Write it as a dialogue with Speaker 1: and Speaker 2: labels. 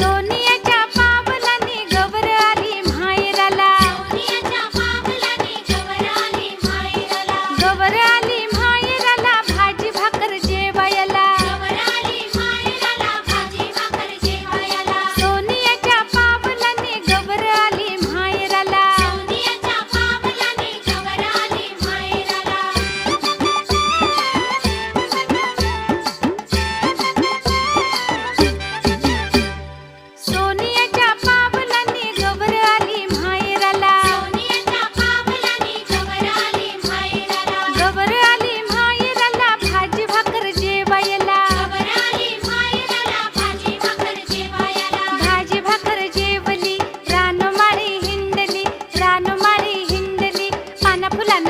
Speaker 1: সোনিয়া చేశాను మరి హిందలి పనపులను